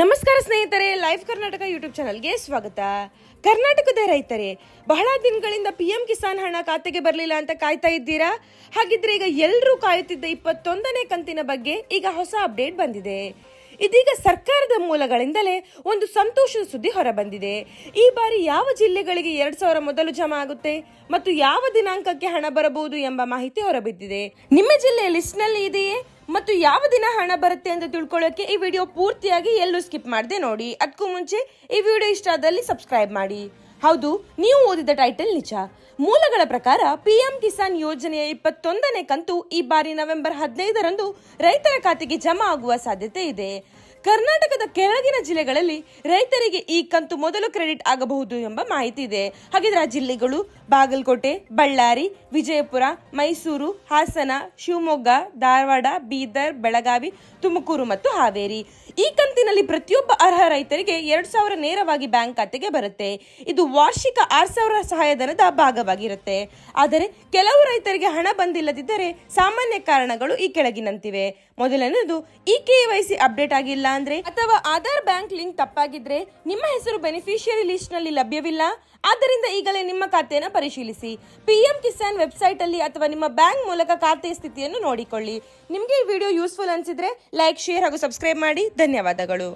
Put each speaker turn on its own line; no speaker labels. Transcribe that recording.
ನಮಸ್ಕಾರ ಸ್ನೇಹಿತರೆ live Karnataka YouTube ಚಾನಲ್ಗೆ ಸ್ವಾಗತ. ಕರ್ನಾಟಕದ ರೈತರೇ, ಬಹಳ ದಿನಗಳಿಂದ ಪಿ ಎಂ ಕಿಸಾನ್ ಹಣ ಖಾತೆಗೆ ಬರಲಿಲ್ಲ ಅಂತ ಕಾಯ್ತಾ ಇದ್ದೀರಾ? ಹಾಗಿದ್ರೆ ಈಗ ಎಲ್ಲರೂ ಕಾಯುತ್ತಿದ್ದ ಇಪ್ಪತ್ತೊಂದನೇ ಕಂತಿನ ಬಗ್ಗೆ ಈಗ ಹೊಸ ಅಪ್ಡೇಟ್ ಬಂದಿದೆ. ಇದೀಗ ಸರ್ಕಾರದ ಮೂಲಗಳಿಂದಲೇ ಒಂದು ಸಂತೋಷದ ಸುದ್ದಿ ಹೊರಬಂದಿದೆ. ಈ ಬಾರಿ ಯಾವ ಜಿಲ್ಲೆಗಳಿಗೆ ಎರಡ್ ಸಾವಿರ ಮೊದಲು ಜಮಾ ಆಗುತ್ತೆ ಮತ್ತು ಯಾವ ದಿನಾಂಕಕ್ಕೆ ಹಣ ಬರಬಹುದು ಎಂಬ ಮಾಹಿತಿ ಹೊರಬಿದ್ದಿದೆ. ನಿಮ್ಮ ಜಿಲ್ಲೆಯ ಲಿಸ್ಟ್ನಲ್ಲಿ ಇದೆಯೇ? ಮತ್ತು ಯಾವ ದಿನ ಹಣ ಬರುತ್ತೆ ಅಂತ ತಿಳ್ಕೊಳ್ಳೋಕೆ ಈ ವಿಡಿಯೋ ಪೂರ್ತಿಯಾಗಿ ಎಲ್ಲೂ ಸ್ಕಿಪ್ ಮಾಡದೆ ನೋಡಿ. ಅದಕ್ಕೂ ಮುಂಚೆ ಈ ವಿಡಿಯೋ ಇಷ್ಟ ಆದಲ್ಲಿ ಸಬ್ಸ್ಕ್ರೈಬ್ ಮಾಡಿ. ಹೌದು, ನೀವು ಓದಿದ ಟೈಟಲ್ ನಿಜ. ಮೂಲಗಳ ಪ್ರಕಾರ ಪಿಎಂ ಕಿಸಾನ್ ಯೋಜನೆಯ ಇಪ್ಪತ್ತೊಂದನೇ ಕಂತು ಈ ಬಾರಿ ನವೆಂಬರ್ ಹದಿನೈದರಂದು ರೈತರ ಖಾತೆಗೆ ಜಮಾ ಆಗುವ ಸಾಧ್ಯತೆ ಇದೆ. ಕರ್ನಾಟಕದ ಕೆಳಗಿನ ಜಿಲ್ಲೆಗಳಲ್ಲಿ ರೈತರಿಗೆ ಈ ಕಂತು ಮೊದಲು ಕ್ರೆಡಿಟ್ ಆಗಬಹುದು ಎಂಬ ಮಾಹಿತಿ ಇದೆ. ಹಾಗಿದ್ರೆ ಆ ಜಿಲ್ಲೆಗಳು ಬಾಗಲಕೋಟೆ, ಬಳ್ಳಾರಿ, ವಿಜಯಪುರ, ಮೈಸೂರು, ಹಾಸನ, ಶಿವಮೊಗ್ಗ, ಧಾರವಾಡ, ಬೀದರ್, ಬೆಳಗಾವಿ, ತುಮಕೂರು ಮತ್ತು ಹಾವೇರಿ. ಈ ಕಂತಿನಲ್ಲಿ ಪ್ರತಿಯೊಬ್ಬ ಅರ್ಹ ರೈತರಿಗೆ ಎರಡು ಸಾವಿರ ನೇರವಾಗಿ ಬ್ಯಾಂಕ್ ಖಾತೆಗೆ ಬರುತ್ತೆ. ಇದು ವಾರ್ಷಿಕ ಆರು ಸಾವಿರ ಸಹಾಯಧನದ ಭಾಗವಾಗಿರುತ್ತೆ. ಆದರೆ ಕೆಲವು ರೈತರಿಗೆ ಹಣ ಬಂದಿಲ್ಲದಿದ್ದರೆ ಸಾಮಾನ್ಯ ಕಾರಣಗಳು ಈ ಕೆಳಗಿನಂತಿವೆ. ಮೊದಲನೇದು E K Y C update ಆಗಿಲ್ಲ. ಅಂದ್ರೆ ಅಥವಾ ಆಧಾರ್ ಬ್ಯಾಂಕ್ ಲಿಂಕ್ ತಪ್ಪಾಗಿದ್ರೆ ನಿಮ್ಮ ಹೆಸರು ಬೆನಿಫಿಷಿಯರಿ ಲಿಸ್ಟ್ನಲ್ಲಿ ಲಭ್ಯವಿಲ್ಲ? ಆದ್ದರಿಂದ ಈಗಲೇ ನಿಮ್ಮ ಖಾತೆಯನ್ನು ಪರಿಶೀಲಿಸಿ. ಪಿಎಂ ಕಿಸಾನ್ ವೆಬ್ಸೈಟ್ ಅಲ್ಲಿ ಅಥವಾ ನಿಮ್ಮ ಬ್ಯಾಂಕ್ ಮೂಲಕ ಖಾತೆಯ ಸ್ಥಿತಿಯನ್ನು ನೋಡಿಕೊಳ್ಳಿ. ನಿಮಗೆ ಈ ವಿಡಿಯೋ ಯೂಸ್ಫುಲ್ ಅನ್ಸಿದ್ರೆ ಲೈಕ್ ಶೇರ್ ಹಾಗೂ ಸಬ್ಸ್ಕ್ರೈಬ್ ಮಾಡಿ. ಧನ್ಯವಾದಗಳು.